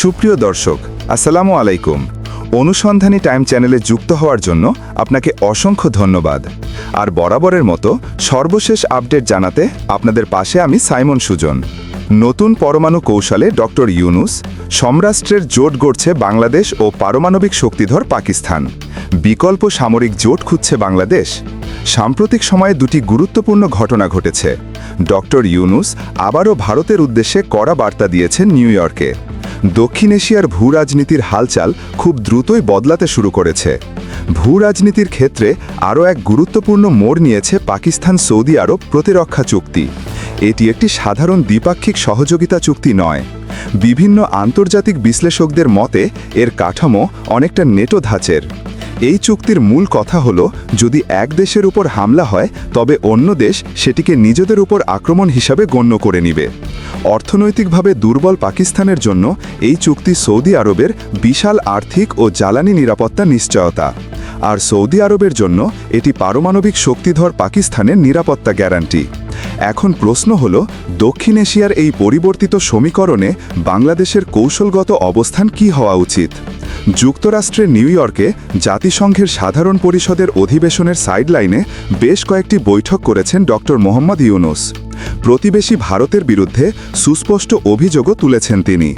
সুপ্রিয় দর্শক, আসসালামু আলাইকুম। অনুসন্ধানী টাইম চ্যানেলে যুক্ত হওয়ার জন্য আপনাকে অসংখ্য ধন্যবাদ। আর বরাবরের মতো সর্বশেষ আপডেট জানাতে আপনাদের পাশে আমি সাইমন সুজন। নতুন পরমাণু কৌশলে ডক্টর ইউনুস সম্রাষ্ট্রের জোট গড়ছে বাংলাদেশ ও পারমাণবিক শক্তিধর পাকিস্তান। বিকল্প সামরিক জোট খুঁজছে বাংলাদেশ। সাম্প্রতিক সময়ে দুটি গুরুত্বপূর্ণ ঘটনা ঘটেছে। ডক্টর ইউনুস আবারও ভারতের উদ্দেশ্যে কড়া বার্তা দিয়েছেন নিউ ইয়র্কে। দক্ষিণ এশিয়ার ভূ রাজনীতির হালচাল খুব দ্রুতই বদলাতে শুরু করেছে। ভূ রাজনীতির ক্ষেত্রে আরও এক গুরুত্বপূর্ণ মোড় নিয়েছে পাকিস্তান সৌদি আরব প্রতিরক্ষা চুক্তি। এটি একটি সাধারণ দ্বিপাক্ষিক সহযোগিতা চুক্তি নয়। বিভিন্ন আন্তর্জাতিক বিশ্লেষকদের মতে, এর কাঠামো অনেকটা নেটো ধাঁচের এই চুক্তির মূল কথা হল, যদি এক দেশের উপর হামলা হয়, তবে অন্য দেশ সেটিকে নিজেদের উপর আক্রমণ হিসাবে গণ্য করে নিবে। অর্থনৈতিকভাবে দুর্বল পাকিস্তানের জন্য এই চুক্তি সৌদি আরবের বিশাল আর্থিক ও জ্বালানি নিরাপত্তা নিশ্চয়তা। আর সৌদি আরবের জন্য এটি পারমাণবিক শক্তিধর পাকিস্তানের নিরাপত্তা গ্যারান্টি। এখন প্রশ্ন হল, দক্ষিণ এশিয়ার এই পরিবর্তিত সমীকরণে বাংলাদেশের কৌশলগত অবস্থান কি হওয়া উচিত? যুক্তরাষ্ট্রের নিউ ইয়র্কে জাতিসংঘের সাধারণ পরিষদের অধিবেশনের সাইডলাইনে বেশ কয়েকটি বৈঠক করেছেন ডক্টর মোহাম্মদ ইউনুস। প্রতিবেশী ভারতের বিরুদ্ধে সুস্পষ্ট অভিযোগও তুলেছেন তিনি।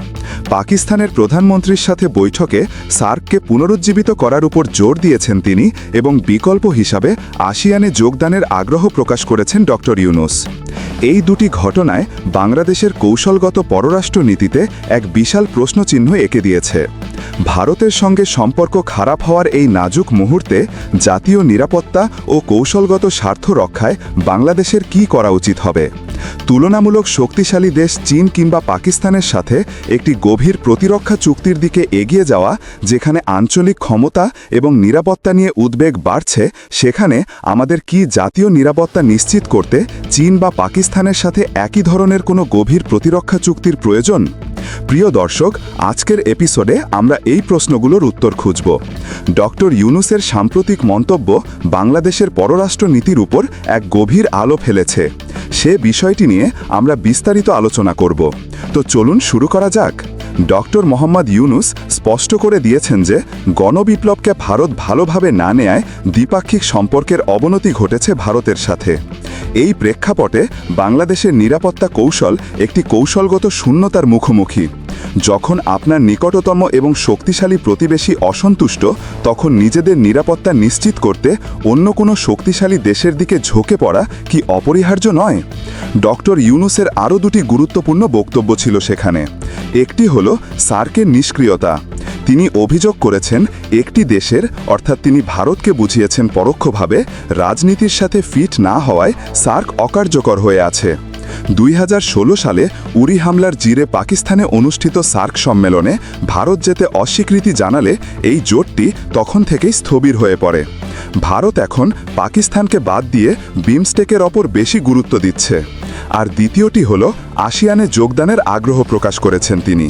পাকিস্তানের প্রধানমন্ত্রীর সাথে বৈঠকে সার্ককে পুনরুজ্জীবিত করার উপর জোর দিয়েছেন তিনি এবং বিকল্প হিসাবে আসিয়ানে যোগদানের আগ্রহ প্রকাশ করেছেন ডক্টর ইউনুস। এই দুটি ঘটনায় বাংলাদেশের কৌশলগত পররাষ্ট্র নীতিতে এক বিশাল প্রশ্নচিহ্ন এঁকে দিয়েছে। ভারতের সঙ্গে সম্পর্ক খারাপ হওয়ার এই নাজুক মুহূর্তে জাতীয় নিরাপত্তা ও কৌশলগত স্বার্থ রক্ষায় বাংলাদেশের কি করা উচিত হবে? তুলনামূলক শক্তিশালী দেশ চীন কিংবা পাকিস্তানের সাথে একটি গভীর প্রতিরক্ষা চুক্তির দিকে এগিয়ে যাওয়া, যেখানে আঞ্চলিক ক্ষমতা এবং নিরাপত্তা নিয়ে উদ্বেগ বাড়ছে, সেখানে আমাদের কি জাতীয় নিরাপত্তা নিশ্চিত করতে চীন বা পাকিস্তানের সাথে একই ধরনের কোনো গভীর প্রতিরক্ষা চুক্তির প্রয়োজন? প্রিয় দর্শক, আজকের এপিসোডে আমরা এই প্রশ্নগুলোর উত্তর খুঁজব। ডক্টর ইউনুসের সাম্প্রতিক মন্তব্য বাংলাদেশের পররাষ্ট্র নীতির উপর এক গভীর আলো ফেলেছে। সে বিষয়টি নিয়ে আমরা বিস্তারিত আলোচনা করব। তো চলুন শুরু করা যাক। ডক্টর মোহাম্মদ ইউনুস স্পষ্ট করে দিয়েছেন যে, গণবিপ্লবকে ভারত ভালোভাবে না নেয়ায় দ্বিপাক্ষিক সম্পর্কের অবনতি ঘটেছে ভারতের সাথে। এই প্রেক্ষাপটে বাংলাদেশের নিরাপত্তা কৌশল একটি কৌশলগত শূন্যতার মুখোমুখি। যখন আপনার নিকটতম এবং শক্তিশালী প্রতিবেশী অসন্তুষ্ট, তখন নিজেদের নিরাপত্তা নিশ্চিত করতে অন্য কোনো শক্তিশালী দেশের দিকে ঝোঁকে পড়া কি অপরিহার্য নয়? ডক্টর ইউনুসের আরও দুটি গুরুত্বপূর্ণ বক্তব্য ছিল সেখানে। একটি হল সার্কের নিষ্ক্রিয়তা। তিনি অভিযোগ করেছেন, একটি দেশের, অর্থাৎ তিনি ভারতকে বুঝিয়েছেন পরোক্ষভাবে, রাজনীতির সাথে ফিট না হওয়ায় সার্ক অকার্যকর হয়ে আছে। দুই হাজার ষোলো সালে উরি হামলার জিরে পাকিস্তানে অনুষ্ঠিত সার্ক সম্মেলনে ভারত যেতে অস্বীকৃতি জানালে এই জোটটি তখন থেকেই স্থবির হয়ে পড়ে। ভারত এখন পাকিস্তানকে বাদ দিয়ে বিমস্টেকের ওপর বেশি গুরুত্ব দিচ্ছে। আর দ্বিতীয়টি হল, আসিয়ানে যোগদানের আগ্রহ প্রকাশ করেছেন তিনি।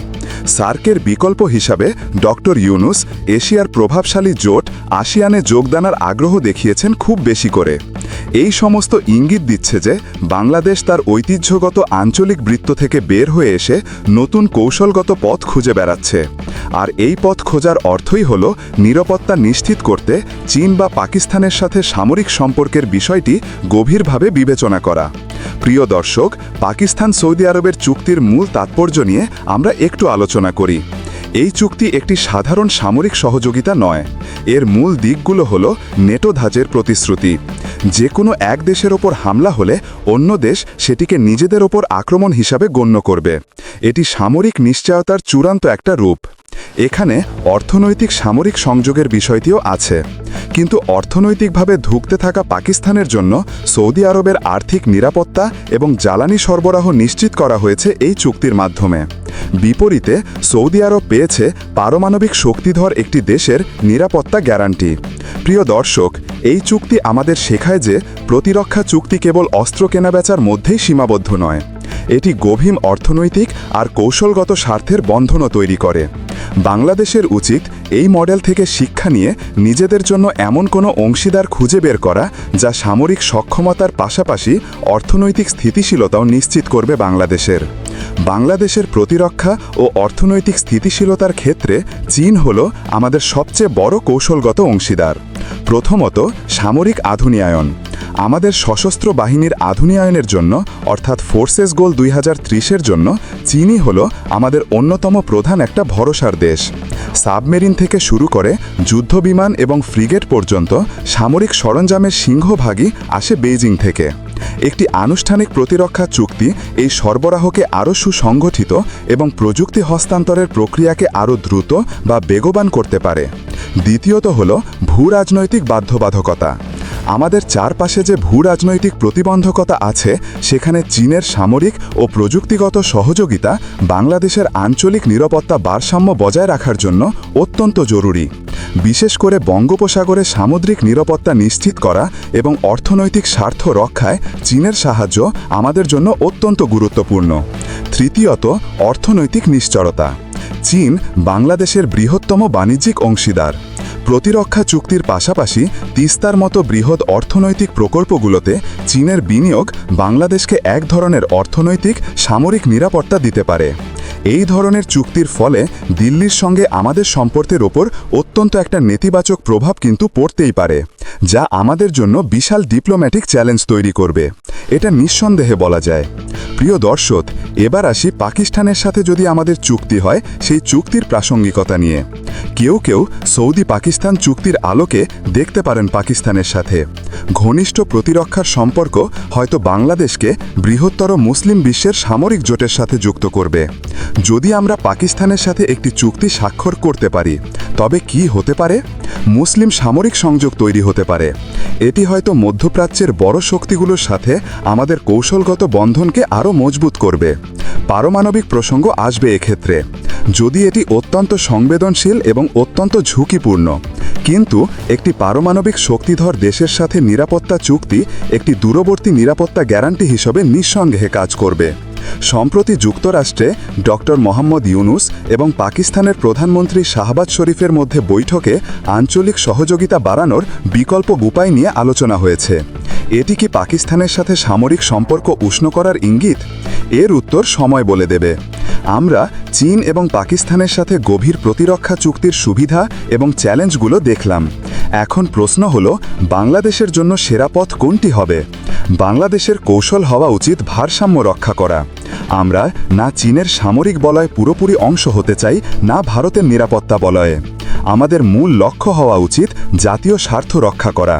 সার্কের বিকল্প হিসাবে ডক্টর ইউনুস এশিয়ার প্রভাবশালী জোট আসিয়ানে যোগদানের আগ্রহ দেখিয়েছেন খুব বেশি করে। এই সমস্ত ইঙ্গিত দিচ্ছে যে বাংলাদেশ তার ঐতিহ্যগত আঞ্চলিক বৃত্ত থেকে বের হয়ে এসে নতুন কৌশলগত পথ খুঁজে বেড়াচ্ছে। আর এই পথ খোঁজার অর্থই হল নিরাপত্তা নিশ্চিত করতে চীন বা পাকিস্তানের সাথে সামরিক সম্পর্কের বিষয়টি গভীরভাবে বিবেচনা করা। প্রিয় দর্শক, পাকিস্তান সৌদি আরবের চুক্তির মূল তাৎপর্য নিয়ে আমরা একটু আলোচনা করি। এই চুক্তি একটি সাধারণ সামরিক সহযোগিতা নয়। এর মূল দিকগুলো হল নেটো ধাঁচের প্রতিশ্রুতি। যে কোনো এক দেশের ওপর হামলা হলে অন্য দেশ সেটিকে নিজেদের ওপর আক্রমণ হিসাবে গণ্য করবে। এটি সামরিক নিশ্চয়তার চূড়ান্ত একটা রূপ। এখানে অর্থনৈতিক সামরিক সংযোগের বিষয়টিও আছে। কিন্তু অর্থনৈতিকভাবে ধুঁকতে থাকা পাকিস্তানের জন্য সৌদি আরবের আর্থিক নিরাপত্তা এবং জ্বালানি সরবরাহ নিশ্চিত করা হয়েছে এই চুক্তির মাধ্যমে। বিপরীতে, সৌদি আরব পেয়েছে পারমাণবিক শক্তিধর একটি দেশের নিরাপত্তা গ্যারান্টি। প্রিয় দর্শক, এই চুক্তি আমাদের শেখায় যে প্রতিরক্ষা চুক্তি কেবল অস্ত্র কেনাবেচার মধ্যেই সীমাবদ্ধ নয়। এটি গভীর অর্থনৈতিক আর কৌশলগত স্বার্থের বন্ধনও তৈরি করে। বাংলাদেশের উচিত এই মডেল থেকে শিক্ষা নিয়ে নিজেদের জন্য এমন কোনো অংশীদার খুঁজে বের করা যা সামরিক সক্ষমতার পাশাপাশি অর্থনৈতিক স্থিতিশীলতাও নিশ্চিত করবে বাংলাদেশের। বাংলাদেশের প্রতিরক্ষা ও অর্থনৈতিক স্থিতিশীলতার ক্ষেত্রে চীন হল আমাদের সবচেয়ে বড় কৌশলগত অংশীদার। প্রথমত সামরিক আধুনিয়ায়ন আমাদের সশস্ত্র বাহিনীর আধুনিয়ায়নের জন্য, অর্থাৎ ফোর্সেস গোল দুই হাজার ত্রিশের জন্য, চীনই হল আমাদের অন্যতম প্রধান একটা ভরসার দেশ। সাবমেরিন থেকে শুরু করে যুদ্ধবিমান এবং ফ্রিগেট পর্যন্ত সামরিক সরঞ্জামের সিংহভাগই আসে বেইজিং থেকে। একটি আনুষ্ঠানিক প্রতিরক্ষা চুক্তি এই সরবরাহকে আরও সুসংগঠিত এবং প্রযুক্তি হস্তান্তরের প্রক্রিয়াকে আরও দ্রুত বা বেগবান করতে পারে। দ্বিতীয়ত হল ভূ রাজনৈতিক বাধ্যবাধকতা। আমাদের চারপাশে যে ভূ রাজনৈতিক প্রতিবন্ধকতা আছে, সেখানে চীনের সামরিক ও প্রযুক্তিগত সহযোগিতা বাংলাদেশের আঞ্চলিক নিরাপত্তা ভারসাম্য বজায় রাখার জন্য অত্যন্ত জরুরি। বিশেষ করে বঙ্গোপসাগরে সামুদ্রিক নিরাপত্তা নিশ্চিত করা এবং অর্থনৈতিক স্বার্থ রক্ষায় চীনের সাহায্য আমাদের জন্য অত্যন্ত গুরুত্বপূর্ণ। তৃতীয়ত, অর্থনৈতিক নিশ্চরতা চীন বাংলাদেশের বৃহত্তম বাণিজ্যিক অংশীদার। প্রতিরক্ষা চুক্তির পাশাপাশি তিস্তার মতো বৃহৎ অর্থনৈতিক প্রকল্পগুলোতে চীনের বিনিয়োগ বাংলাদেশকে এক ধরনের অর্থনৈতিক সামরিক নিরাপত্তা দিতে পারে। এই ধরনের চুক্তির ফলে দিল্লির সঙ্গে আমাদের সম্পর্কের ওপর অত্যন্ত একটা নেতিবাচক প্রভাব কিন্তু পড়তেই পারে। যা আমাদের জন্য বিশাল ডিপ্লোম্যাটিক চ্যালেঞ্জ তৈরি করবে। এটা নিঃসন্দেহে বলা যায়। প্রিয় দর্শক, এবার আসি পাকিস্তানের সাথে যদি আমাদের চুক্তি হয়, সেই চুক্তির প্রাসঙ্গিকতা নিয়ে। কেউ কেউ সৌদি পাকিস্তান চুক্তির আলোকে দেখতে পারেন পাকিস্তানের সাথে। ঘনিষ্ঠ প্রতিরক্ষার সম্পর্ক হয়তো বাংলাদেশকে বৃহত্তর মুসলিম বিশ্বের সামরিক জোটের সাথে যুক্ত করবে। যদি আমরা পাকিস্তানের সাথে একটি চুক্তি স্বাক্ষর করতে পারি তবে কি হতে পারে? মুসলিম সামরিক সংযোগ তৈরি হতে পারে। এটি হয়তো মধ্যপ্রাচ্যের বড় শক্তিগুলোর সাথে আমাদের কৌশলগত বন্ধনকে আরও মজবুত করবে। পারমাণবিক প্রসঙ্গ আসবে এক্ষেত্রে। যদি এটি অত্যন্ত সংবেদনশীল এবং অত্যন্ত ঝুঁকিপূর্ণ, কিন্তু একটি পারমাণবিক শক্তিধর দেশের সাথে নিরাপত্তা চুক্তি একটি দূরবর্তী নিরাপত্তা গ্যারান্টি হিসেবে নিঃসন্দেহে কাজ করবে। সম্প্রতি যুক্তরাষ্ট্রে ডক্টর মোহাম্মদ ইউনুস এবং পাকিস্তানের প্রধানমন্ত্রী শাহবাজ শরীফের মধ্যে বৈঠকে আঞ্চলিক সহযোগিতা বাড়ানোর বিকল্প উপায় নিয়ে আলোচনা হয়েছে। এটি কি পাকিস্তানের সাথে সামরিক সম্পর্ক উষ্ণ করার ইঙ্গিত? এর উত্তর সময় বলে দেবে। আমরা চীন এবং পাকিস্তানের সাথে গভীর প্রতিরক্ষা চুক্তির সুবিধা এবং চ্যালেঞ্জগুলো দেখলাম। এখন প্রশ্ন হল, বাংলাদেশের জন্য সেরা পথ কোনটি হবে? বাংলাদেশের কৌশল হওয়া উচিত ভারসাম্য রক্ষা করা। আমরা না চীনের সামরিক বলয় পুরোপুরি অংশ হতে চাই না ভারতের নিরাপত্তা বলয়ে। আমাদের মূল লক্ষ্য হওয়া উচিত জাতীয় স্বার্থ রক্ষা করা।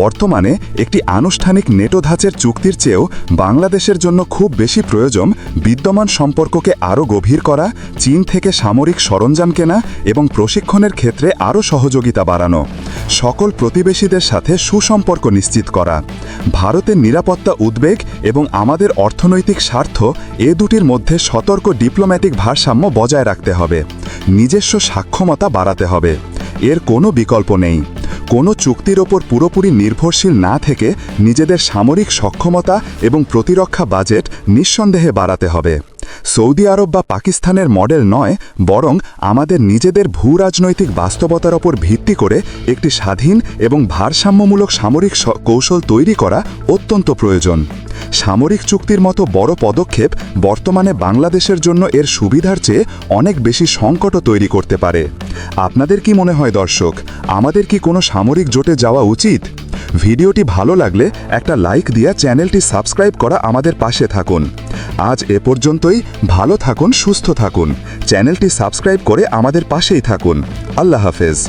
বর্তমানে একটি আনুষ্ঠানিক নেটো ধাঁচের চুক্তির চেয়েও বাংলাদেশের জন্য খুব বেশি প্রয়োজন বিদ্যমান সম্পর্ককে আরও গভীর করা, চীন থেকে সামরিক সরঞ্জাম কেনা এবং প্রশিক্ষণের ক্ষেত্রে আরও সহযোগিতা বাড়ানো। সকল প্রতিবেশীদের সাথে সুসম্পর্ক নিশ্চিত করা। ভারতের নিরাপত্তা উদ্বেগ এবং আমাদের অর্থনৈতিক স্বার্থ এ দুটির মধ্যে সতর্ক ডিপ্লোম্যাটিক ভারসাম্য বজায় রাখতে হবে। নিজস্ব সাক্ষমতা বাড়াতে হবে। এর কোনো বিকল্প নেই। কোনো চুক্তির ওপর পুরোপুরি নির্ভরশীল না থেকে নিজেদের সামরিক সক্ষমতা এবং প্রতিরক্ষা বাজেট নিঃসন্দেহে বাড়াতে হবে। সৌদি আরব বা পাকিস্তানের মডেল নয়, বরং আমাদের নিজেদের ভূ রাজনৈতিক বাস্তবতার ওপর ভিত্তি করে একটি স্বাধীন এবং ভারসাম্যমূলক সামরিক কৌশল তৈরি করা অত্যন্ত প্রয়োজন। সামরিক চুক্তির মতো বড় পদক্ষেপ বর্তমানে বাংলাদেশের জন্য এর সুবিধার চেয়ে অনেক বেশি সংকটও তৈরি করতে পারে। আপনাদের কি মনে হয় দর্শক? আমাদের কি কোনো সামরিক জোটে যাওয়া উচিত? ভিডিওটি ভালো লাগলে একটা লাইক দিয়ে চ্যানেলটি সাবস্ক্রাইব করা আমাদের পাশে থাকুন। আজ এ পর্যন্তই, ভালো থাকুন, সুস্থ থাকুন। চ্যানেলটি সাবস্ক্রাইব করে আমাদের পাশেই থাকুন। আল্লাহ হাফেজ।